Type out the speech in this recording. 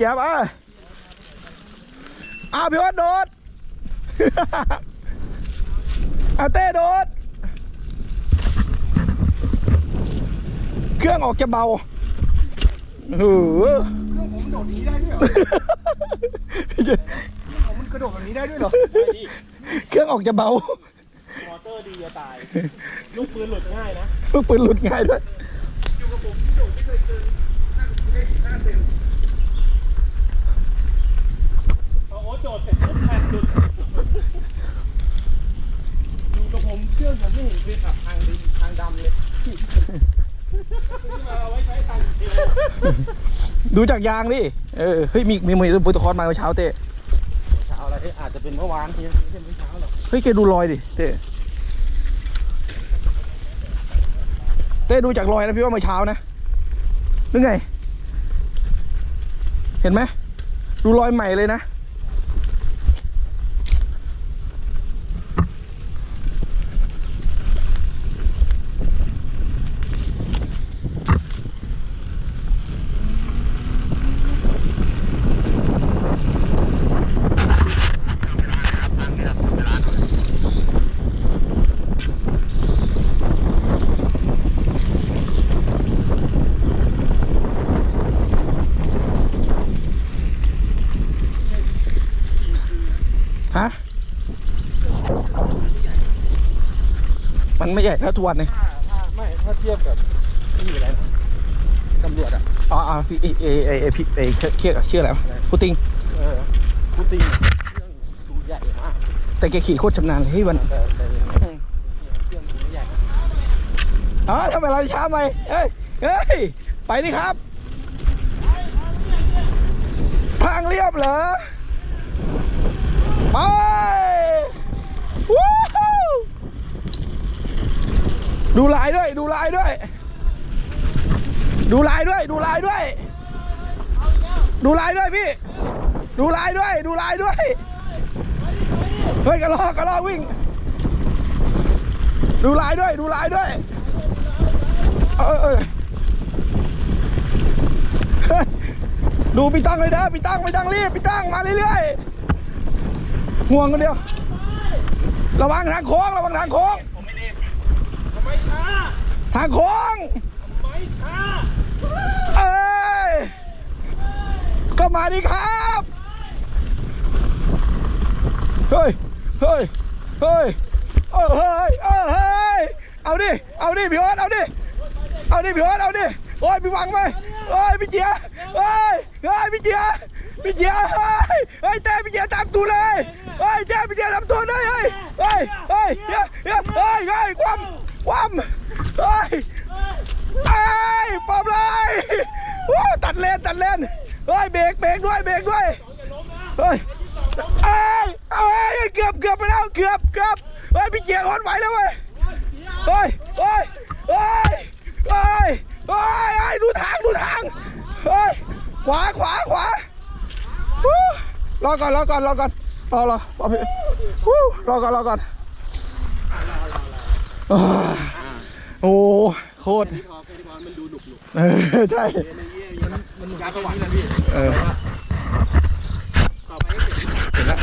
อย่ามาอ้าวพี่วัดโดดอาเต้โดด เครื่องออกจะเบาโอ้โหเครื่องผมโดดหนีได้ด้วยเหรอผมมันกระโดดแบบนี้ได้ด้วยเหรอ เครื่องออกจะเบา มอเตอร์ดีจะตาย ลูกปืนหลุดง่ายนะ ลูกปืนหลุดง่ายด้วยอยู่กับผมที่โดดไม่เคยเกินห้าสิบห้าเซน พอโอ๊ตโจทย์เสร็จปุ๊บแผ่นหลุดอยู่กับ ผมเครื่องผมไม่เห็นเคยขับทางดินทางดำเลยซื้อมาเอาไว้ใช้ทางเดียวดูจากยางดิ เออ เฮ้ย มี มีมือปุตคอนมาเมื่อเช้าเต้เช้าอะไรเอ้ยอาจจะเป็นเมื่อวานที่ไม่ใช่เมื่อเช้าหรอกเฮ้ยแกดูรอยดิ เต้เต้ดูจากรอยนะพี่ว่าเมื่อเช้านะนึกไง เห็นไหม ดูรอยใหม่เลยนะฮะ มันไม่ใหญ่เท่าทวนเลยถ้าถ้าไม่ถ้าเทียบกับที่อะไรนะตำรวจอะอ๋ออ๋อพี่เอเอเอเอพี่เอเชื่อชื่ออะไรวะพุติงเออกูตีเครื่องดูใหญ่มากแต่แกขี่โคตรชำนาญเลยเฮ้ยวันแต่แต่เครื่องดูใหญ่นะอ๋อทำไมเราช้าไปเฮ้ยเฮ้ยไปนี่ครับ ทางเรียบเหรอ ไปวู้ฮู้ ดูลายด้วย ดูลายด้วย ดูลายด้วย ดูลายด้วย ดูลายด้วยพี่ ดูลายด้วย ดูลายด้วย เฮ้ยกระลอกกระลอกวิ่ง ดูลายด้วย ดูลายด้วย เออเออดูพี่ตั้งเลยนะพี่ตั้งพี่ตั้งรีบพี่ตั้งมาเรื่อยๆห่วงกันเดียว ระวังทางโค้ง ระวังทางโค้ง ไม่เล่นทำไมช้าทางโค้งทำไมช้าเอ้ยก็มาดิครับเฮ้ยเฮ้ยเฮ้ยเออเฮ้ยเออเฮ้ยเอาดิเอาดิพี่โอ๊ตเอาดิเอาดิพี่โอ๊ตเอาดิโอ้ยพี่หวังไหมโอ้ยพี่เจียเฮ้ยเฮ้ยพี่เจียพี่เจียเฮ้ยเฮ้ยเต้พี่เจียตามตูเลยเฮ้ยเต้พี่เจียตามตูเลยเฮ้ยเฮ้ยเฮ้ยเฮ้ยเฮ้ยเฮ้ยเฮ้ยความค วามเฮ้ยเฮ้ยปอบเลยโอ้ตัดเลนตัดเลนเฮ้ยเบรกเบรกด้วยเบรกด้วยเฮ้ยเอ้ยเอ้ยเกือบเกือบไปแล้วเกือบเกือบเฮ้ยพี่เจียงอนไหวแล้วเว้ยเฮ้ยเฮ้ยเฮ้ยเฮ้ยเฮ้ยเฮ้ยดูทางดูทางเฮ้ยขวาขวาขวารอก่อนรอก่อนรอก่อนรอรอรอพี่ฮู้รอก่อนรอก่อน โอ้โคตรที่พอแค่ที่พอมันดูหนุกหนุกเออใช่มันเยี่ยมันมันหนุกการสว่างนี่แหละพี่เออต่อไปเสร็จแล้ว